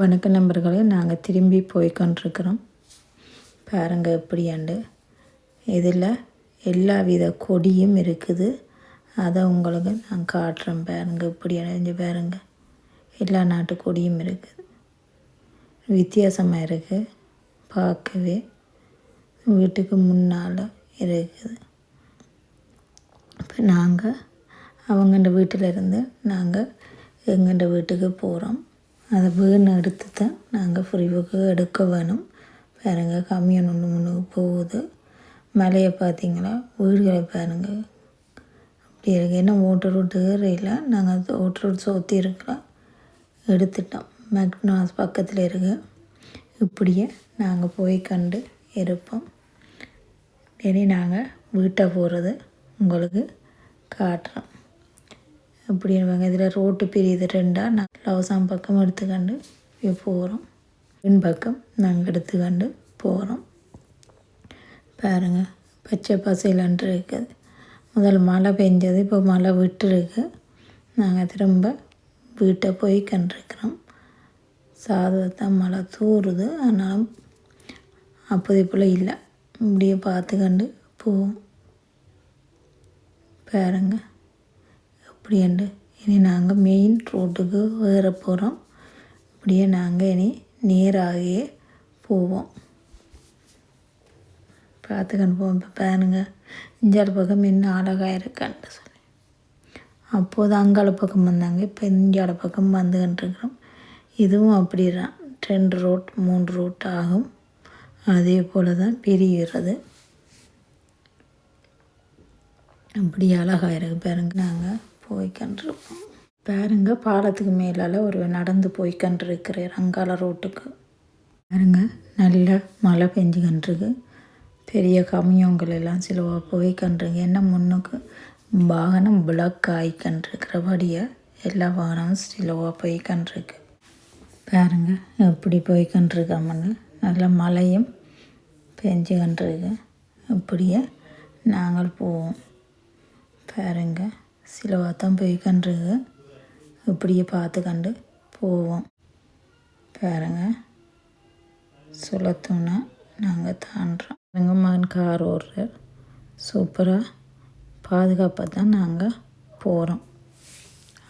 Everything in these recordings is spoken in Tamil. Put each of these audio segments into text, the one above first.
வணக்க நண்பர்களே நாங்கள் திரும்பி போய் கொண்டிருக்கிறோம். எப்படியாண்டு. இதில் எல்லா வித கொடியும் இருக்குது. அதை உங்களுக்கு நான் காட்டுறேன் பாருங்கள் இப்படி அடைஞ்சு பாருங்கள் எல்லா நாட்டு கொடியும் இருக்குது. வித்தியாசமாக இருக்குது பார்க்கவே வீட்டுக்கு முன்னால் இருக்குது. இப்போ நாங்கள் அவங்கண்ட வீட்டில் இருந்து நாங்கள் எங்கண்ட வீட்டுக்கு போகிறோம் அதை வேணும் எடுத்து தான் நாங்கள் ஃப்ரீவுக்கு எடுக்க வேணும். பாருங்க கம்மியான ஒன்று முன்னுக்கு போகுது. மலையை பார்த்தீங்களா வீடுகளை பாருங்கள் அப்படி இருக்கு. என்ன ஓட்டர் ரோட்டு ஏறையில் நாங்கள் ஓட்டர் ரோட் சோத்தி இருக்கலாம் எடுத்துட்டோம். மெக்னாஸ் பக்கத்தில் இருக்கு. இப்படியே நாங்கள் போய் கண்டு இருப்போம். இனி நாங்கள் வீட்டை போகிறது உங்களுக்கு காட்டுறோம். அப்படின்வாங்க இதில் ரோட்டு பிரியுது ரெண்டாக நான் லவசாம் பக்கம் எடுத்துக்கண்டு போகிறோம் பின் பக்கம் நாங்கள் எடுத்துக்கண்டு போகிறோம் பாருங்கள் பச்சை பசையிலன்று இருக்குது. முதல் மழை பெஞ்சது இப்போ மழை விட்டுருக்கு. நாங்கள் திரும்ப வீட்டை போய் கண்டிருக்கிறோம். சாதத்தான் மழை தூறுது அதனால் அப்போது போல் இல்லை. இப்படியே பார்த்துக்கண்டு போவோம். பாருங்க. இப்படியாண்டு இனி நாங்கள் மெயின் ரோட்டுக்கு வேற போகிறோம் இப்படியே நாங்கள் இனி நேராகவே போவோம். பார்த்துக்கன்னு போவோம் இப்போ பாருங்க. இஞ்சால் பக்கம் இன்னும் அழகாக இருக்கான்ட்டு சொல்லி. அப்போது அங்கால பக்கம் வந்தாங்க. இப்போ இஞ்சால பக்கம் வந்துக்கிட்டு இதுவும் அப்படி தான் ரெண்டு ரோட் மூன்று ரோட் ஆகும். அதே போல் தான் பிரிகிறது. அப்படி அழகாக இருக்குது பாருங்க. நாங்கள் போய் கண்டிருப்போம் பாருங்க பாலத்துக்கு மேலால் ஒரு நடந்து போய் ரங்கால ரோட்டுக்கு. பாருங்க நல்ல மழை பெஞ்சு கண்டிருக்கு பெரிய கம்மியவங்கள் எல்லாம் சிலவாக போய் என்ன முன்னுக்கு? வாகனம் பிளாக் ஆகி கண்டிருக்கிறபடியே எல்லா வாகனமும் சிலவாக போய்கண்டிருக்கு பாருங்க எப்படி போய்கண்டிருக்காமனு நல்ல மழையும் பெஞ்சு கண்டிருக்கு இப்படியே நாங்கள் போவோம். பாருங்கள் சிலவாக தான் போய் கண்டிருக்கு இப்படியே பார்த்து கண்டு போவோம். பாருங்க சுளத்தோன்னா நாங்கள் தாண்டுறோம் எங்கள் மகன் கார் ஓடுறார். சூப்பராக பாதுகாப்பாக தான் நாங்கள் போகிறோம்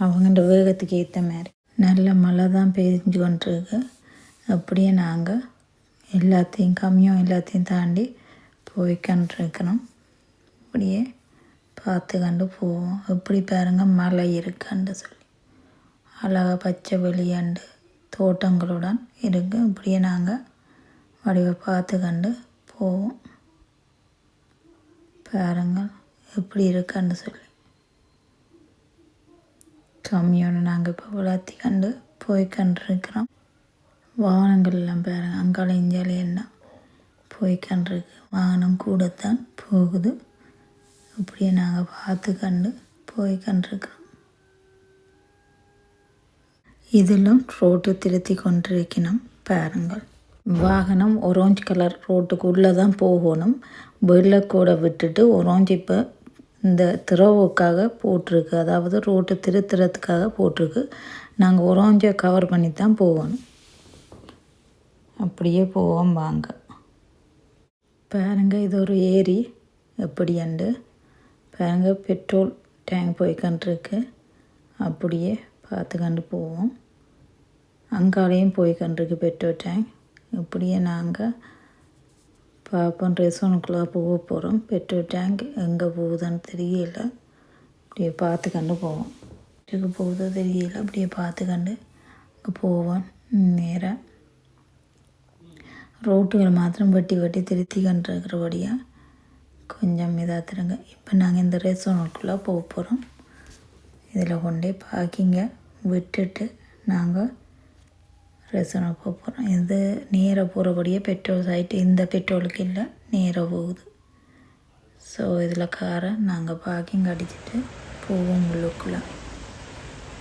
அவங்கள்ட வேகத்துக்கு ஏற்ற மாதிரி. நல்ல மழை தான் பெஞ்சு கொண்டிருக்கு. அப்படியே நாங்கள் எல்லாத்தையும் கம்மியும் எல்லாத்தையும் தாண்டி போய்கண்டிருக்கிறோம் அப்படியே பார்த்து கண்டு போவோம். எப்படி பாருங்க மலை இருக்கான்னு சொல்லி. அழகாக பச்சை வெளியாண்டு தோட்டங்களுடன் இருக்கு. இப்படியே நாங்கள் வடிவை பார்த்து கண்டு போவோம். பாருங்கள் எப்படி இருக்கான்னு சொல்லி. கம்மியோன்னு நாங்கள் இப்போ வளர்த்தி கண்டு போய் கண்டிருக்கிறோம். வாகனங்கள் எல்லாம் பாருங்க அங்கால இஞ்சாலே எல்லாம் போய் கண்டிருக்கு. வாகனம் கூடத்தான் போகுது. அப்படியே நாங்கள் பார்த்து கண்டு போய் கண்டிருக்கிறோம். இதிலும் ரோட்டு திருத்தி கொண்டிருக்கணும் பாருங்கள். வாகனம் ஒரேஞ்ச் கலர் ரோட்டுக்கு உள்ளே தான் போகணும். வெள்ளை கூட விட்டுட்டு ஒரேஞ்ச் இப்போ இந்த திறவுக்காக போட்டிருக்கு. அதாவது ரோட்டு திருத்துறதுக்காக போட்டிருக்கு. நாங்கள் ஒரேஞ்சை கவர் பண்ணி தான் போகணும். அப்படியே போவோம் வாங்க. பாருங்கள் இது ஒரு ஏரி. எப்படியாண்டு? பாருங்க பெட்ரோல் டேங்க் போய்க்கண்டிருக்கு. அப்படியே பார்த்து கண்டு போவோம். அங்காலையும் போய் கண்டிருக்கு பெட்ரோல் டேங்க். இப்படியே நாங்கள் பார்ப்போம் ரெசோனுக்குள்ளே போக போகிறோம் பெட்ரோல் டேங்க் எங்கே போகுதுன்னு தெரியல. அப்படியே பார்த்து கண்டு போவோம். எங்கே போகுதோ தெரியல. அப்படியே பார்த்து கண்டு அங்கே போவோம். நேராக ரோட்டுகள் மாத்திரம் வட்டி வட்டி திருத்தி கண்டிருக்கிறபடியாக கொஞ்சம் இதாக திருங்க இப்போ நாங்கள் இந்த ரெசோனுக்குள்ளே போக போகிறோம் இதில் கொண்டே பார்க்கிங்க விட்டுட்டு நாங்கள் ரெசோனை போக போகிறோம் இது நேராக போகிறபடியே பெட்ரோல் சைட்டு இந்த பெட்ரோலுக்கு இல்லை நேராக போகுது. ஸோ இதில் காரை நாங்கள் பார்க்கிங் அடிச்சுட்டு போவோம் உள்ளுக்குள்ளே.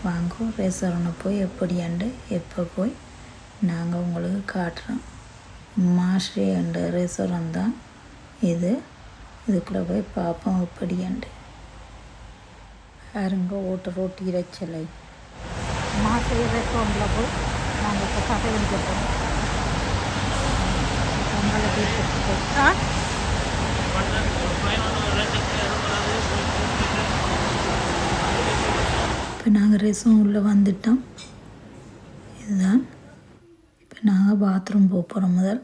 வாங்க ரெசோனை போய் எப்படியாண்டு எப்போ போய் நாங்கள் உங்களுக்கு காட்டுறோம். மாஸ்ரீ என்ற ரெசோரன் தான் இது. இதுக்குள்ளே போய் பார்ப்போம் எப்படியாண்டு. பாருங்க ஓட்ட ரோட்டி இறைச்சலை மாசை ரெஸ்டாரண்ட்டில் போய் நாங்கள் இப்போ கதை குடிக்க போகிறோம் பொங்கலை தீர்த்து இப்போ நாங்கள் ரெசம் உள்ளே வந்துட்டோம். இதுதான். இப்போ நாங்கள் பாத்ரூம் போக போகிறோம் முதல்.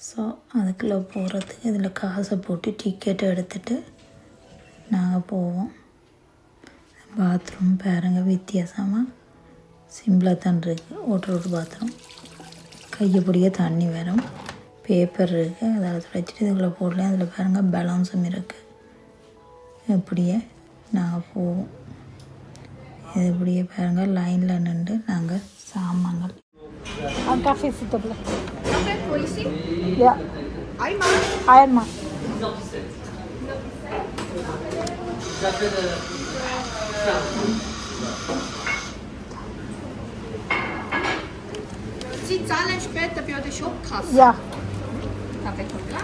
ஸோ அதுக்குள்ளே போகிறதுக்கு இதில் காசை போட்டு டிக்கெட் எடுத்துட்டு நாங்கள் போவோம். பாத்ரூம் பாருங்க வித்தியாசமாக சிம்பிளாக தான் இருக்குது ஓட்டர் ஓட்டு பாத்ரூம் கையப்படியே தண்ணி வரும் பேப்பர் இருக்குது அதில் துடைச்சிட்டு இதுக்குள்ளே போடலாம் அதில் பாருங்கள் பேலன்ஸும் இருக்குது இப்படியே நாங்கள் போவோம். இது இப்படியே பாருங்கள் லைனில் நின்று நாங்கள் சாமான்கள். காஃபி சித்தப்பில் Größe? Ja. Einmal? Einmal. Sie zahlen später für die Shopkasse? Ja. Kaffee Cola?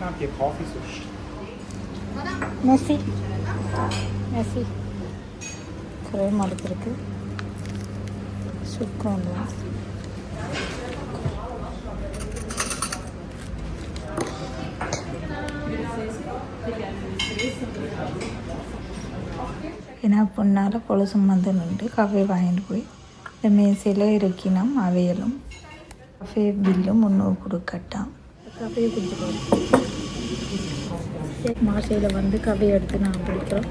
Nein, die Kaffee sonst. Oder? Merci. Merci. Creme mal drücken. Super. ஏன்னா பொண்ணால் பொழுசும் வந்து நின்று கஃபே வாங்கிட்டு போய் இந்த மேசையில் இருக்கினோம் அவையலும். கஃபே பில்லும் முன்னூறு கொடுக்கட்டாம் காஃபே குடிச்சிட்டு மாசையில் வந்து கஃபே எடுத்து நான் குடிக்கிறோம்.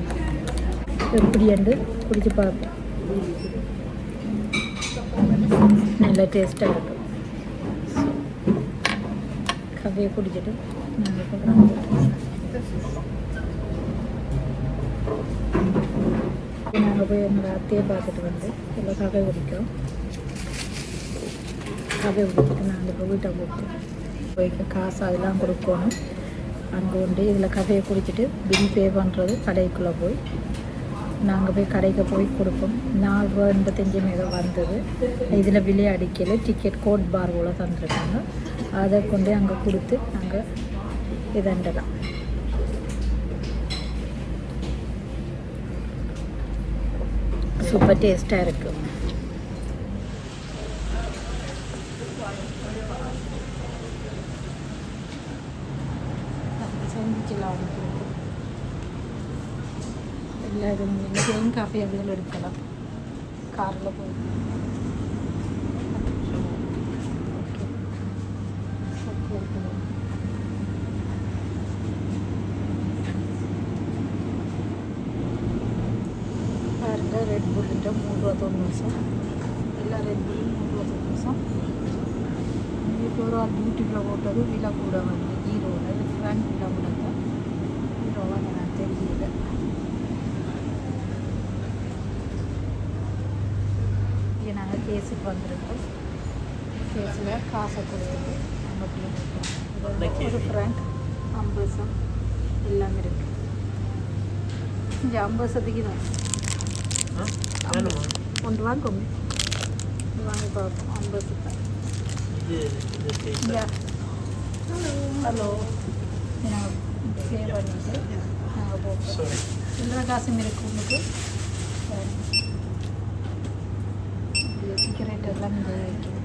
எப்படி என்று குடிச்சு பார்ப்போம். நல்ல டேஸ்ட்டாக இருக்கும். கஃபையை குடிச்சிட்டு நாங்கள் நாங்கள் போய் எங்கள் அத்தையை பார்த்துட்டு வந்து எல்லாம் ககை குடிக்கும் கவை குடிக்கிட்டு நாங்கள் இப்போ வீட்டை போட்டோம் போய் காசு அதெல்லாம் கொடுக்கணும் அங்கே உண்டு இதில் கதையை குடிச்சிட்டு பில் பே பண்ணுறது கடைக்குள்ளே போய் நாங்கள் போய் கடைக்கு போய் கொடுப்போம் நாலு ரூபா எண்பத்தஞ்சு மேலே வந்தது இதில் விலை அடிக்கல டிக்கெட் கோட் பார் போல் தந்துருக்காங்க அதை கொண்டு அங்கே கொடுத்து நாங்கள் இதண்டலாம் சூப்பர் டேஸ்ட்டாக இருக்குது செஞ்சுக்கலாம் எல்லா இதுவும் தேன் காஃபி அதில் எடுக்கலாம் காரில் போய் ஓகே ஓகே பாருங்க ரெட் மூணு ரூபா தொண்ணூறு நிமிஷம் இப்போ ஒரு யூடியூப்பில் போட்டது விலை கூட வந்து ஹீரோவில் ஃப்ரண்ட் விலை கூட தான் ஹீரோவாக நான் தெரியல. இங்கே நாங்கள் கேஸுக்கு வந்திருக்கோம். கேஸில் காசை கொடுக்குறது நம்ம ஒரு ஃப்ரண்ட் ஐம்பது எல்லாமே இருக்குது இங்கே ஐம்பது சதவீதம் ஒன்று வாங்கும் வாங்கி பார்ப்போம் ஐம்பது தான் Yeah. ஹலோ நாங்கள் பே பண்ணிட்டு நாங்கள் போகிறோம் சில்லறை காசும் இருக்கு உங்களுக்கு சிகரெட் எல்லாம் இங்கே வைக்கணும்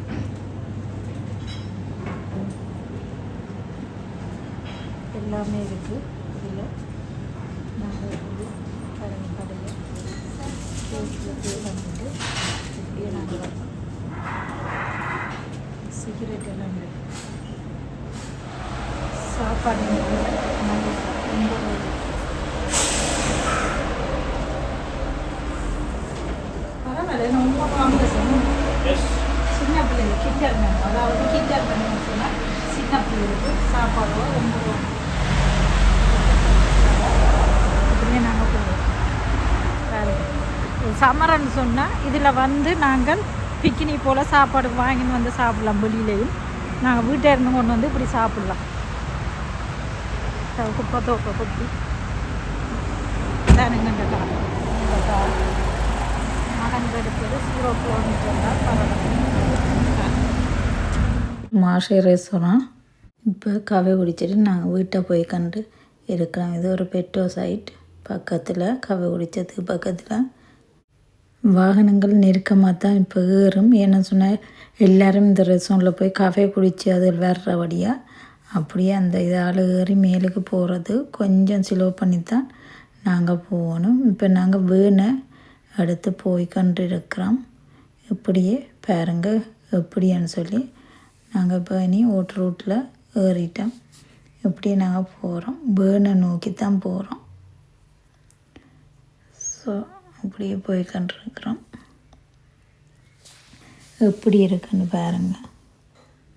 எல்லாமே இருக்குது இதில் நாங்கள் வந்து கடை கடையில் கேஸில் பே பண்ணிட்டு இப்படியே நாங்கள் வரோம் சிகரெட் எல்லாம் இருக்கு சாப்பாடு நல்ல ரொம்ப பரவாயில்ல நான் ஒன்றும் வாங்க சின்ன பிள்ளைங்க கிண்டர் வேணும் அதாவது கிண்டர் வேணும்னு சொன்னால் சின்ன பிள்ளைகளுக்கு சாப்பாடு ரொம்ப இப்படியே நாங்கள் போவோம் வேறு சமரன் சொன்னால் இதில் வந்து நாங்கள் பிக்கினி போல் சாப்பாடு வாங்கின்னு வந்து சாப்பிட்லாம் வெளியிலையும். நாங்கள் வீட்டை இருந்து கொண்டு வந்து இப்படி சாப்பிட்லாம். குப்பை தோப்பை கொட்டி. தானுங்க கார் இந்த கார் மகன் ஜீரோ கிலோமீட்டர் பரவாயில்ல. ரெஸ்டாரண்ட் இப்போ கவை குடிச்சிட்டு நாங்கள் வீட்டை போய் கண்டு இருக்கிறோம். இது ஒரு பெட்ரோ சைட் பக்கத்தில் கவை குடித்ததுக்கு பக்கத்தில். வாகனங்கள் நெருக்கமாக தான் இப்போ ஏறும். ஏன்னா சொன்னால் எல்லாரும் இந்த ரெஸ்டாரண்ட்டில் போய் காஃபே குடித்து அதில் வர்றபடியாக அப்படியே அந்த இதால் ஏறி மேலுக்கு போகிறது கொஞ்சம் சிலோ பண்ணி தான் நாங்கள் போகணும். இப்போ நாங்கள் வீணை அடுத்து போய் இருக்கிறோம் இப்படியே பாருங்க எப்படின்னு சொல்லி நாங்கள் இப்போ இனி ஓட்டு ரூட்டில் ஏறிட்டோம். இப்படியே நாங்கள் போகிறோம். பேர்னை நோக்கி தான் போகிறோம். ஸோ அப்படியே போய் கொண்டிருக்கிறோம் எப்படி இருக்குன்னு பாருங்கள்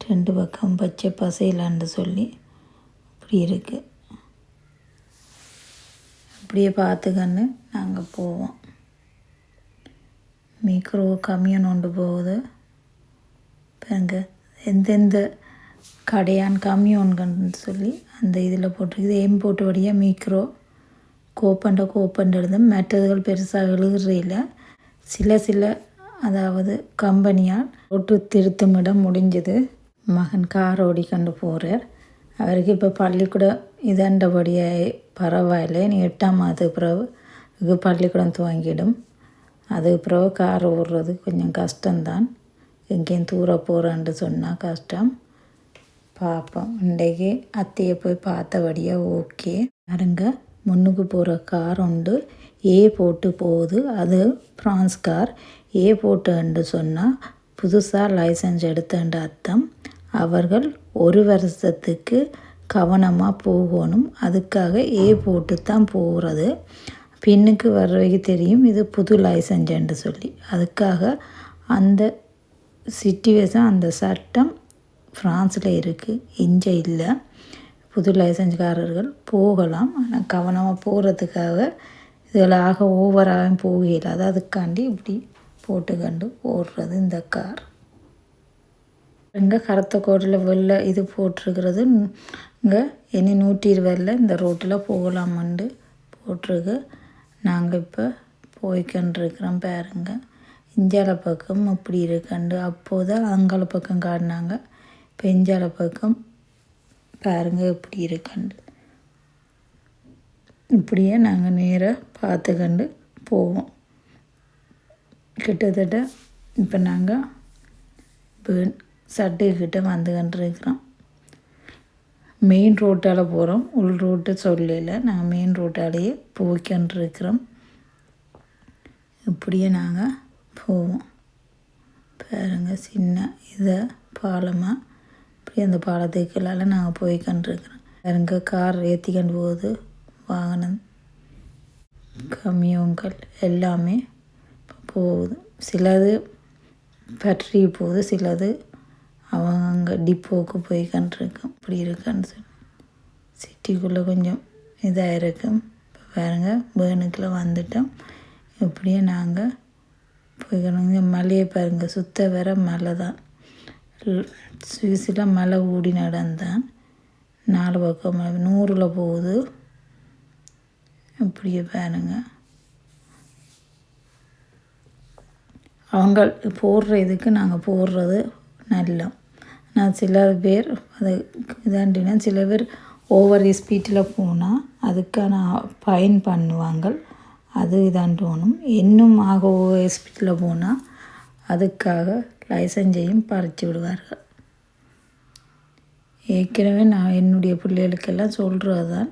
ரெண்டு பக்கம் பச்சை பசையிலான்னு சொல்லி இப்படி இருக்குது அப்படியே பார்த்துக்கன்னு நாங்கள் போவோம். மீக்ரோ கம்மியன் ஒன்று போகுது. பாருங்க எந்தெந்த கடையான் கம்மியோன்கன்னு சொல்லி அந்த இதில் போட்டிருக்குது. எம் போட்டு வழியாக மீக்ரோ கோப்பண்ட கோப்பண்ட மற்றதுகள் பெருசாக எழுதுறையில் சில சில அதாவது கம்பெனியால் ஒட்டு திருத்தும் இடம் முடிஞ்சது. மகன் கார் ஓடி கொண்டு போகிறார் அவருக்கு இப்போ பள்ளிக்கூடம் இதண்டபடியே பரவாயில்லை. நீ எட்டாம் மாதத்துக்கு பிறகு பள்ளிக்கூடம் துவங்கிடும். அதுக்கு பிறகு கார் ஓடுறது கொஞ்சம் கஷ்டம்தான். எங்கேயும் தூர போகிறான்னு சொன்னால் கஷ்டம். பார்ப்போம் இன்றைக்கு அத்தையை போய் பார்த்தபடியாக ஓகே. பாருங்கள் முன்னுக்கு போகிற கார் உண்டு. ஏ போட்டு போகுது. அது ஃப்ரான்ஸ் கார். ஏ போட்டுன்னு சொன்னால் புதுசாக லைசன்ஸ் எடுத்தன்ற அர்த்தம். அவர்கள் ஒரு வருஷத்துக்கு கவனமாக போகணும். அதுக்காக ஏ போட்டு தான் போகிறது பின்னுக்கு வர்றவைக்கு தெரியும். இது புது லைசன்ஸ்ன்னு சொல்லி. அதுக்காக அந்த சிச்சுவேஷன் அந்த சட்டம் ஃப்ரான்ஸில் இருக்குது இங்கே இல்லை. புது லைசன்ஸ்காரர்கள் போகலாம். ஆனால் கவனமாக போகிறதுக்காக இதில் ஆக ஓவராகவும் போகல அதுக்காண்டி இப்படி போட்டுக்கண்டு ஓடுறது இந்த கார். இங்கே கருத்த கோட்டில் இது போட்டிருக்கிறது. இங்கே இனி நூற்றி இருபதில் இந்த ரோட்டில் போகலாமண்டு போட்டிருக்கு. நாங்கள் இப்போ போய்க்கண்டிருக்கிறோம் பாருங்க. இஞ்சால பக்கம் அப்படி இருக்கண்டு அப்போது அங்கால பக்கம் காட்டினாங்க. இப்போ இஞ்சால பக்கம் பாருங்க இப்படி இருக்கண்டு. இப்படியே நாங்கள் நேராக பார்த்துக்கண்டு போவோம். கிட்டத்தட்ட இப்போ நாங்கள் பேர்ன் சட்டுக்கிட்ட வந்து இருக்கிறோம். மெயின் ரோட்டால் போகிறோம் உள் ரோட்டு சொல்லல. நாங்கள் மெயின் ரோட்டாலேயே போய்க்கண்டிருக்கிறோம் இப்படியே நாங்கள் போவோம். பாருங்கள் சின்ன இதை பாலமாக இப்படி அந்த பாலத்துக்குள்ளால நாங்கள் போய்க்கண்டிருக்கிறோம் எங்கே கார் ஏற்றிக்கொண்டு போகுது வாகனம் கம்மியங்கள் எல்லாமே போகுது. சிலது ஃபேக்ட்ரி போகுது சிலது அவங்க டிப்போவுக்கு போய்கண்டிருக்கோம் இப்படி இருக்கான்னு சொல்லி. சிட்டிக்குள்ளே கொஞ்சம் இதாக இருக்கும். இப்போ பாருங்க பேர்னுக்குள்ளே வந்துட்டோம். இப்படியே நாங்கள் போய்க்கணும் இங்கே மலையை பாருங்கள் சுத்த வர மலை தான் சுவிஸில் மலை ஓடி நடந்தேன். நாலு பக்கம் நூறில் போகுது. இப்படியே பாருங்க. அவங்க போடுற இதுக்கு நாங்கள் போடுறது நல்ல நான் சில பேர் அது இதாண்டினா சில பேர் ஓவர் ஸ்பீட்டில் போனால் அதுக்கான பயன் பண்ணுவாங்க அது இதாண்டோணும். இன்னும் ஆக ஓவர் ஸ்பீட்டில் போனால் அதுக்காக லைசன்ஸையும் பறித்து விடுவார்கள். ஏற்கனவே நான் என்னுடைய பிள்ளைகளுக்கெல்லாம் சொல்கிறது தான்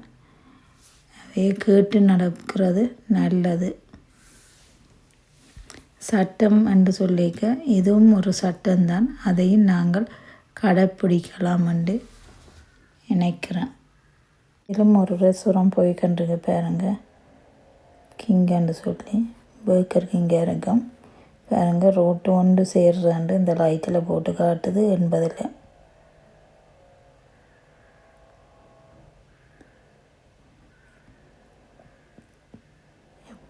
அவையே கேட்டு நடக்கிறது நல்லது. சட்டம் என்று சொல்லிக்க இதுவும் ஒரு சட்டம்தான். அதையும் நாங்கள் கடைப்பிடிக்கலாம் என்று நினைக்கிறேன். இதுவும் ஒரு ரெஸ்டாரண்ட் போய் கண்டிருக்க பாருங்க. கிங்கன்னு சொல்லி பேக்கர் கிங்க இருக்கும் பாருங்க ரோட்டு ஒன்று சேர்றாண்டு இந்த லைட்டில் போட்டு காட்டுது என்பதில்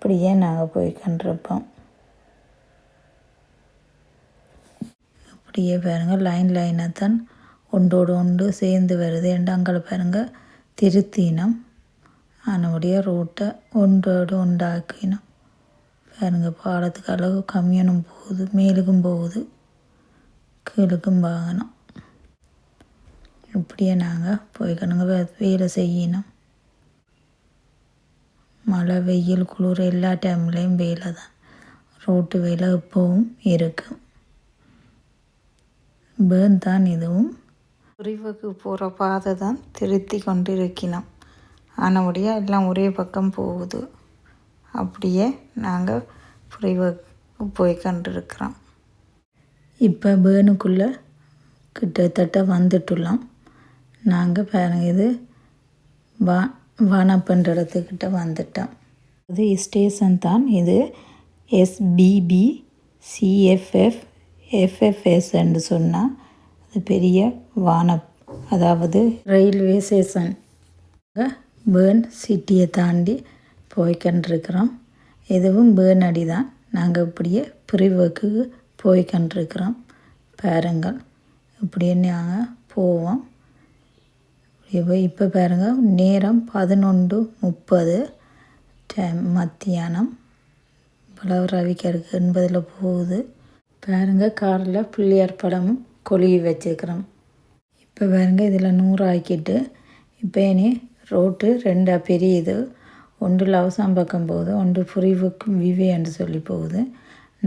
இப்படியே நாங்கள் போய் கண்டிருப்போம் அப்படியே பாருங்க லைன் லைனாக தான் ஒன்றோடு ஒன்று சேர்ந்து வருது. அங்கால பாருங்கள் திருத்தினம். அதனுடைய ரோட்டை ஒன்றோடு ஒன்றாக்கினோம். பாருங்க பாலத்துக்கு அளவு கம்மியனும் போகுது மேலுக்கும் போகுது கீழுக்கும் வாங்கினோம் இப்படியே நாங்கள் போய்க்கணுங்க வே- வேலை செய்யணும். மழை வெயில் குளிர் எல்லா டைம்லேயும் வேலை தான். ரோட்டு வேலை எப்பவும் இருக்கும் பேர்ன் தான் இதுவும். பிரிவுக்கு போகிற பாதை தான் திருத்தி கொண்டு இருக்கணும் ஆனபடியாக எல்லாம் ஒரே பக்கம் போகுது. அப்படியே நாங்கள் பிரிவுக்கு போய் கொண்டிருக்கிறோம். இப்போ பேர்னுக்குள்ளே கிட்டத்தட்ட வந்துட்டுலாம் நாங்கள் பாருங்க இது வா வானப்பன்ற இடத்துக்கிட்ட வந்துட்டோம் இது ஸ்டேஷன் தான். இது எஸ்பிபி சிஎஃப்எஃப் எஃப்எஃப்எஸ்ன்னு சொன்னால் அது பெரிய வானப் அதாவது ரயில்வே ஸ்டேஷன். பேர்ன் சிட்டியை தாண்டி போய்கண்டிருக்கிறோம் இதுவும் பேர்ன் அடி தான் நாங்கள் இப்படியே பிரிவுக்கு போய்கண்டிருக்கிறோம் பாருங்கள். இப்படியே நாங்கள் போவோம். இப்போ இப்போ பாருங்கள் நேரம் பதினொன்று முப்பது. டைம் மத்தியானம். இவ்வளவு ரவிக்கருக்கு எண்பதில் போகுது. பாருங்கள் காரில் பிள்ளையார் படமும் கொழுவி வச்சுருக்கிறோம். இப்போ பாருங்க இதில் நூறு ஆக்கிட்டு இப்போ இனி ரோட்டு ரெண்டாக பெரியது. ஒன்று லவசாம் பக்கம் போகுது ஒன்று புரிவுக்கும் விவே என்று சொல்லி போகுது.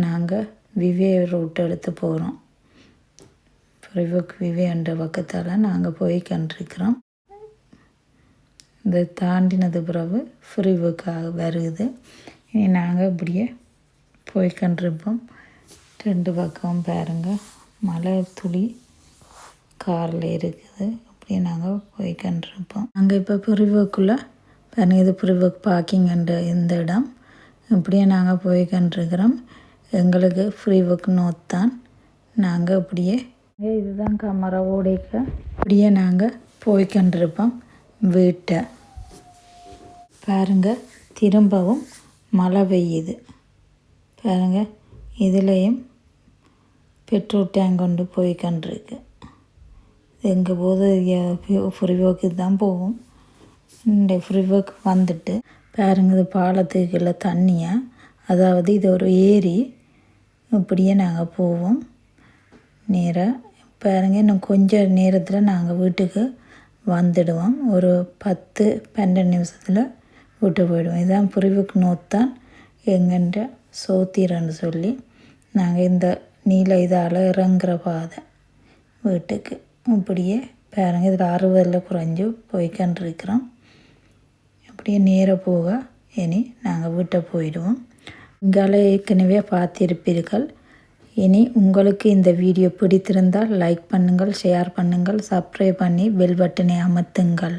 நாங்கள் விவே ரூட் எடுத்து போகிறோம் புரிவுக்கு விவே என்ற பக்கத்தால் நாங்கள் போய் கண்டிருக்கிறோம். இதை தாண்டினது பிறகு ஃப்ரீவுக்காக வருது. இனி நாங்கள் இப்படியே போய் கண்டிருப்போம். ரெண்டு பக்கம் பாருங்கள் மலை துளி காரில் இருக்குது. அப்படியே நாங்கள் போய் கண்டிருப்போம். நாங்கள் இப்போ பிரிவுக்குள்ளே பாருங்கள் இது பிரிவுக்கு பார்க்கிங்கன்ற இந்த இடம். இப்படியே நாங்கள் போய் கண்டிருக்கிறோம். எங்களுக்கு ஃப்ரீவுக்கு நோத்தான் நாங்கள் இப்படியே இதுதான் கமரை ஓடைக்க. இப்படியே நாங்கள் போய் கண்டிருப்போம். வீட்டை. பாருங்கள் திரும்பவும் மழை பெய்யுது. பாருங்கள் இதுலேயும் பெட்ரோல் டேங்க் கொண்டு போய் கண்டிருக்கு. எங்கே போது ஃப்ரீவோக்கு தான் போகும். இந்த ஃப்ரீவோக்கு வந்துட்டு பாருங்கள் இது பாலத்துக்குள்ள தண்ணியாக அதாவது இது ஒரு ஏரி. இப்படியே நாங்கள் போவோம். நேராக பாருங்க இன்னும் கொஞ்சம் நேரத்தில் நாங்கள் வீட்டுக்கு வந்துடுவோம். ஒரு பத்து பன்னெண்டு நிமிஷத்தில் விட்டு போயிடுவோம். இதுதான் புரிவுக்கு நோத்தான் எங்கன்ற சோத்திரன்னு சொல்லி நாங்கள் இந்த நீல இதால் இறங்குற பாதை வீட்டுக்கு. இப்படியே பேருங்க இதில் அறுபதில் குறைஞ்சி போய்க்கன்றிருக்கிறோம் அப்படியே நேராக போக இனி நாங்கள் வீட்டை போயிடுவோம். இங்கால ஏற்கனவே பார்த்திருப்பீர்கள். இனி உங்களுக்கு இந்த வீடியோ பிடித்திருந்தால் லைக் பண்ணுங்கள் ஷேர் பண்ணுங்கள் சப்ஸ்கிரைப் பண்ணி பெல் பட்டனை அமர்த்துங்கள்.